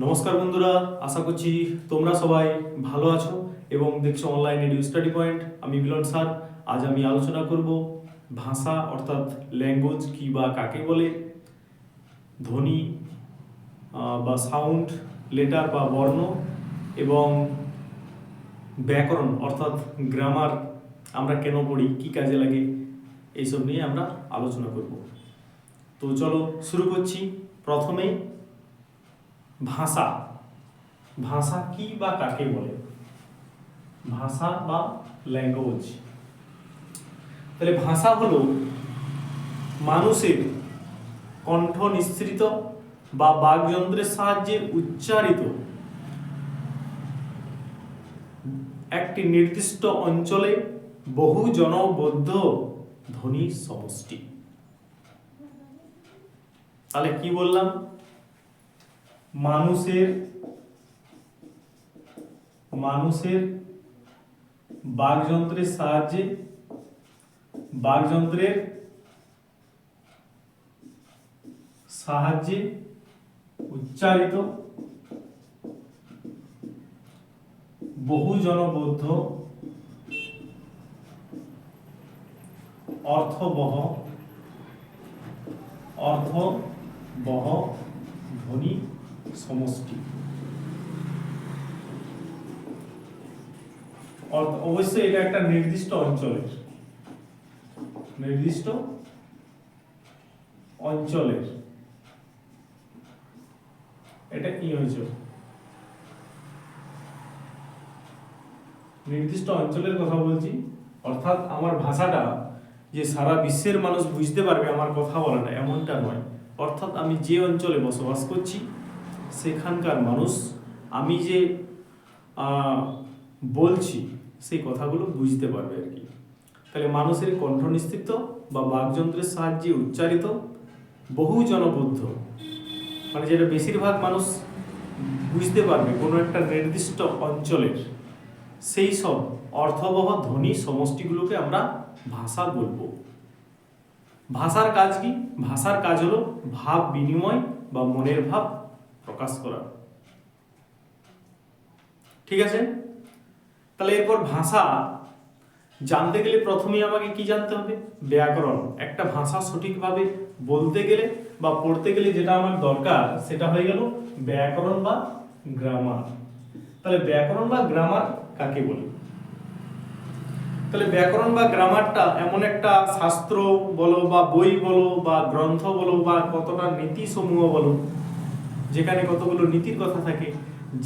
নমস্কার বন্ধুরা, আশা করছি তোমরা সবাই ভালো আছো এবং দেখছ অনলাইন এডু স্টাডি পয়েন্ট আমি মিলন স্যার, আজ আমি আলোচনা করব ভাষা অর্থাৎ ল্যাঙ্গুয়েজ কি বা কাকে বলে, ধ্বনি বা সাউন্ড লেটার বা বর্ণ এবং ব্যাকরণ অর্থাৎ গ্রামার আমরা কেন পড়ি, কি কাজে লাগে, এইসব নিয়ে আমরা আলোচনা করব। তো চলো শুরু করছি প্রথমেই ভাষা। ভাষা কি বা কাকে বলে? ভাষা বা ল্যাঙ্গুয়েজ তাহলে ভাষা হলো মানুষের কণ্ঠ নিঃসৃত বা বাকযন্ত্রের সাহায্যে উচ্চারিত একটি নির্দিষ্ট অঞ্চলে বহু জনবদ্ধ ধ্বনি সমষ্টি। তাহলে কি বললাম? মানুষের মানুষের বাকযন্ত্রের সাহায্যে বাকযন্ত্রের সাহায্যে উচ্চারিত বহু জনবদ্ধ অর্থবহ অর্থবহ ধ্বনি সমষ্টি। অবশ্যই এটা একটা নির্দিষ্ট অঞ্চলের। নির্দিষ্ট অঞ্চলের। এটা কি হয়েছে নির্দিষ্ট অঞ্চলের কথা বলছি। অর্থাৎ আমার ভাষাটা যে সারা বিশ্বের মানুষ বুঝতে পারবে, আমার কথা বলাটা এমনটা নয়। অর্থাৎ আমি যে অঞ্চলে বসবাস করছি সেখানকার মানুষ, আমি যে বলছি, সেই কথাগুলো বুঝতে পারবে আর কি। তাহলে মানুষের কণ্ঠ নিস্তৃত বা বাকযন্ত্রের সাহায্যে উচ্চারিত বহু জনবদ্ধ মানে যেটা বেশিরভাগ মানুষ বুঝতে পারবে কোনো একটা নির্দিষ্ট অঞ্চলের, সেই সব অর্থবহ ধ্বনি সমষ্টিগুলোকে আমরা ভাষা বলব। ভাষার কাজ কি? ভাষার কাজ হলো ভাব বিনিময় বা মনের ভাব প্রকাশ করা। ঠিক আছে? তাহলে এরপর ভাষা। জানতে গেলে প্রথমেই আমাকে কি জানতে হবে? ব্যাকরণ। একটা ভাষা সঠিকভাবে বলতে গেলে বা পড়তে গেলে যেটা আমার দরকার, সেটা হয়ে গেল ব্যাকরণ বা গ্রামার। তাহলে ব্যাকরণ বা গ্রামার কাকে বলে? তাহলে ব্যাকরণ বা গ্রামারটা এমন একটা শাস্ত্র বলো বা বই বলো বা গ্রন্থ বলো বা কতটা নীতি সমূহ বলো যেখানে কতগুলো নীতির কথা থাকে,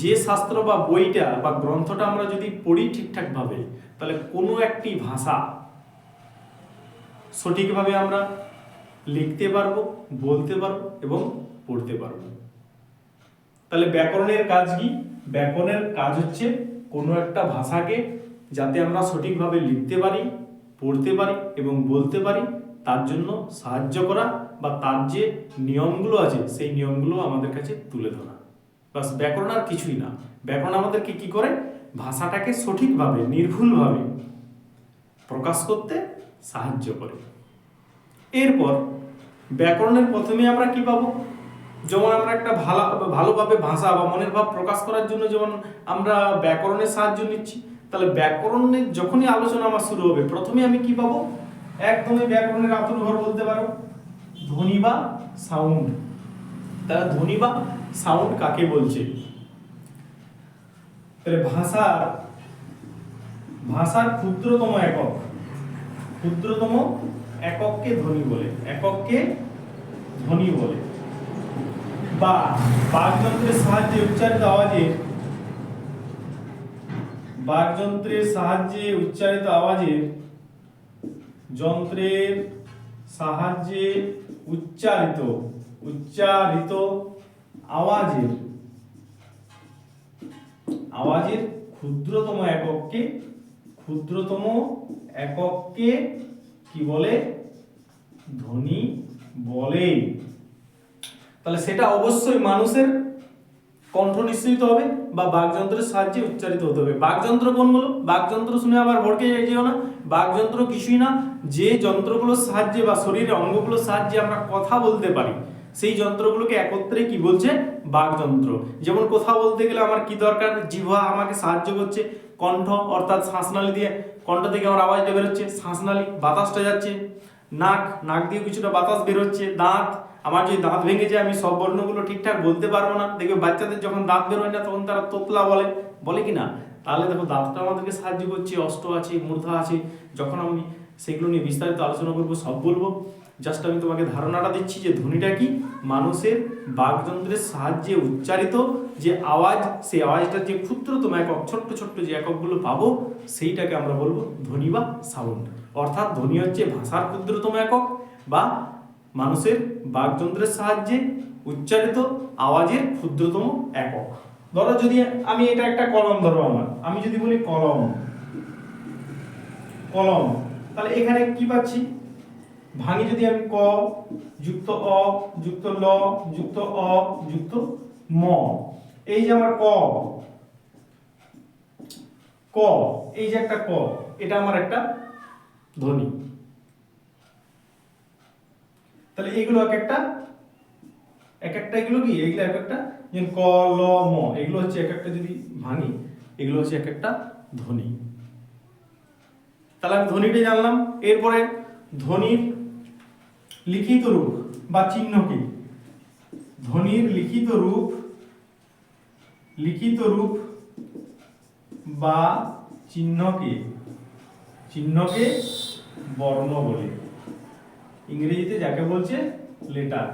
যে শাস্ত্র বা বইটা বা গ্রন্থটা আমরা যদি পড়ি ঠিকঠাক ভাবে তাহলে কোনো একটি ভাষা সঠিকভাবে আমরা লিখতে পারব, বলতে পারব এবং পড়তে পারব। তাহলে ব্যাকরণের কাজ কি? ব্যাকরণের কাজ হচ্ছে কোনো একটা ভাষাকে যাতে আমরা সঠিকভাবে লিখতে পারি, পড়তে পারি এবং বলতে পারি তার জন্য সাহায্য করা বা তার যে নিয়মগুলো আছে, সেই নিয়মগুলো আমাদের কাছে তুলে ধরা। বাস ব্যাকরণ আর কিছুই না। ব্যাকরণ আমাদেরকে কি করে? ভাষাটাকে সঠিকভাবে, নির্ভুলভাবে প্রকাশ করতে সাহায্য করে। এরপর ব্যাকরণের প্রথমে আমরা কি পাবো? যেমন আমরা একটা ভালো, ভালোভাবে ভাষা বা মনের ভাব প্রকাশ করার জন্য যেমন আমরা ব্যাকরণের সাহায্য নিচ্ছি, তাহলে ব্যাকরণের যখনই আলোচনা আমার শুরু হবে, প্রথমে আমি কি পাবো? একদমই ব্যাকরণের আতুর বলতে পারো। ধ্বনি বা সাউন্ড তাহলে ধ্বনি বা সাউন্ড কাকে বলছে? তাহলে ভাষার ভাষার ক্ষুদ্রতম একক। ক্ষুদ্রতম একককে ধ্বনি বলে, একককে ধ্বনি বলে। বা বাকযন্ত্রের সাহায্যে উচ্চারিত আওয়াজে বাকযন্ত্রের সাহায্যে উচ্চারিত আওয়াজের যন্ত্রের সাহায্যে উচ্চারিত উচ্চারিত আওয়াজের আওয়াজের ক্ষুদ্রতম একককে ক্ষুদ্রতম একককে কি বলে? ধ্বনি বলে। তাহলে সেটা অবশ্যই মানুষের কণ্ঠ নিঃসৃত হবে বা বাকযন্ত্রের সাহায্যে উচ্চারিত হতে হবে। বাকযন্ত্র কোনগুলো? বাকযন্ত্র শুনে আবার ভড়কে যেও না। বাকযন্ত্র কিছুই না। যে যন্ত্রগুলোর সাহায্যে বা শরীরের অঙ্গগুলোর সাহায্যে আমরা কথা বলতে পারি, সেই যন্ত্রগুলোকে একত্রে কি বলছে? বাকযন্ত্র। যেমন কোথাও বলতে গেলে আমার কি দরকার? জিহ্বা আমাকে সাহায্য করছে। কণ্ঠ অর্থাৎ শ্বাসনালী দিয়ে কণ্ঠ থেকে আমার আওয়াজটা বেরোচ্ছে। শ্বাসনালী বাতাসটা যাচ্ছে। নাক নাক দিয়ে কিছুটা বাতাস বেরোচ্ছে। দাঁত আমার যদি দাঁত ভেঙে যায়, আমি সব বর্ণগুলো ঠিকঠাক বলতে পারব না। দেখবে বাচ্চাদের যখন দাঁত বেরোয় না, তখন তারা তোতলা বলে। বলে কি না? তাহলে দেখো, দাঁতটা আমাদেরকে সাহায্য করছে অষ্ট আছে মূর্ধা আছে। যখন আমি সেগুলো নিয়ে বিস্তারিত আলোচনা করব, সব বলব। জাস্ট আমি তোমাকে ধারণাটা দিচ্ছি যে ধ্বনিটা কি? মানুষের বাকযন্ত্রের সাহায্যে উচ্চারিত যে আওয়াজ, সেই আওয়াজটার যে ক্ষুদ্রতম একক, ছোট্ট ছোট্ট যে এককগুলো পাবো, সেইটাকে আমরা বলব ধ্বনি বা সাউন্ড অর্থাৎ ধ্বনি হচ্ছে ভাষার ক্ষুদ্রতম একক বা মানুষের বাকযন্ত্রের সাহায্যে উচ্চারিত আওয়াজের ক্ষুদ্রতম একক। ধরো যদি আমি এটা একটা কলম ধরো আমার। আমি যদি বলি কলম কলম, তাহলে এখানে কি পাচ্ছি? ভাঙি যদি আমি ক, যুক্ত অ, যুক্ত ল, যুক্ত অ, যুক্ত ম। এই যে আমার ক ক, এই যে একটা ক, এটা আমার একটা ধ্বনি। তাহলে এগুলো এক একটা এক একটা এগুলো কি? এগুলো এক একটা যেমন ক, ল, ম, এগুলো হচ্ছে এক একটা যদি ভাঙি, এগুলো হচ্ছে এক একটা ধ্বনি। তাহলে আমি ধ্বনিটা জানলাম, এরপরে ধ্বনির লিখিত রূপ বা চিহ্ন কি? ধ্বনির লিখিত রূপ লিখিত রূপ বা চিহ্নকে চিহ্নকে বর্ণ বলে। ইংরেজিতে যাকে বলছে লেটার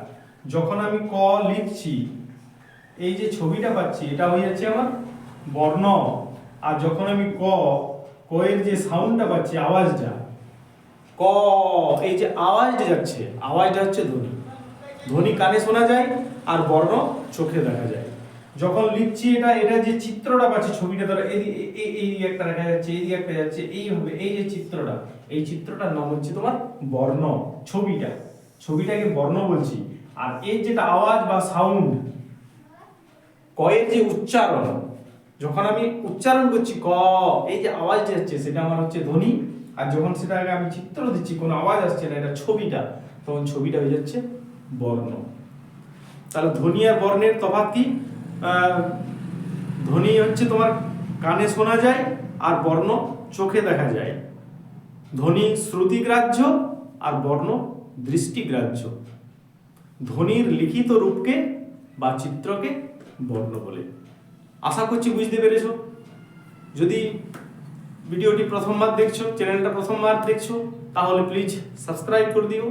যখন আমি ক লিখছি, এই যে ছবিটা পাচ্ছি, এটা হয়ে যাচ্ছে আমার বর্ণ। আর যখন আমি ক ক এর যে সাউন্ডটা পাচ্ছি, আওয়াজটা, ক, এই যে আওয়াজটা যাচ্ছে, আওয়াজটা হচ্ছে ধ্বনি। ধ্বনি কানে শোনা যায় আর বর্ণ চোখে দেখা যায়। যখন লিখছি এটা এটা যে চিত্রটা পাচ্ছি ছবিটা, ধরো এই, এই- এই এই একটা দেখা যাচ্ছে, এই একটা যাচ্ছে এইভাবে এই যে চিত্রটা, এই চিত্রটার নাম হচ্ছে তোমার বর্ণ, ছবিটা। ছবিটাকে বর্ণ বলছি। আর এর যেটা আওয়াজ বা সাউন্ড কয়ের যে উচ্চারণ, যখন আমি উচ্চারণ করছি ক, এই যে আওয়াজ যাচ্ছে সেটা আমার হচ্ছে ধ্বনি। আর যখন সেটাকে আমি চিত্র দিচ্ছি, কোনো আওয়াজ আসছে না, এটা ছবিটা, তখন ছবিটা হয়ে যাচ্ছে বর্ণ। তাহলে ধ্বনি আর বর্ণের তফাৎ কি? ধ্বনি হচ্ছে তোমার কানে শোনা যায় আর বর্ণ চোখে দেখা যায়। ধ্বনি শ্রুতিগ্রাহ্য আর বর্ণ দৃষ্টিগ্রাহ্য। ধ্বনির লিখিত রূপকে বা চিত্রকে বর্ণ বলে। আশা করছি বুঝতে পেরেছ। যদি ভিডিওটি প্রথমবার দেখছ, চ্যানেলটা প্রথমবার দেখছ, তাহলে প্লিজ সাবস্ক্রাইব করে দিও।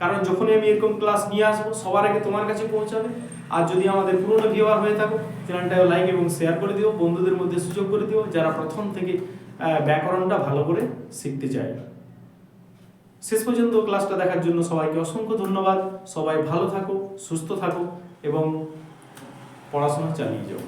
কারণ যখনই আমি এরকম ক্লাস নিয়ে আসব, সবার আগে তোমার কাছে পৌঁছাবে। আর যদি আমাদের পুরনো ভিউয়ার হয়ে থাকো চ্যানেলটাও লাইক এবং শেয়ার করে দিও, বন্ধুদের মধ্যে সুযোগ করে দিও, যারা প্রথম থেকে ব্যাকরণটা ভালো করে শিখতে চায়। শেষ পর্যন্ত ক্লাসটা দেখার জন্য সবাইকে অসংখ্য ধন্যবাদ। সবাই ভালো থাকো, সুস্থ থাকো এবং পড়াশোনা চালিয়ে যাও।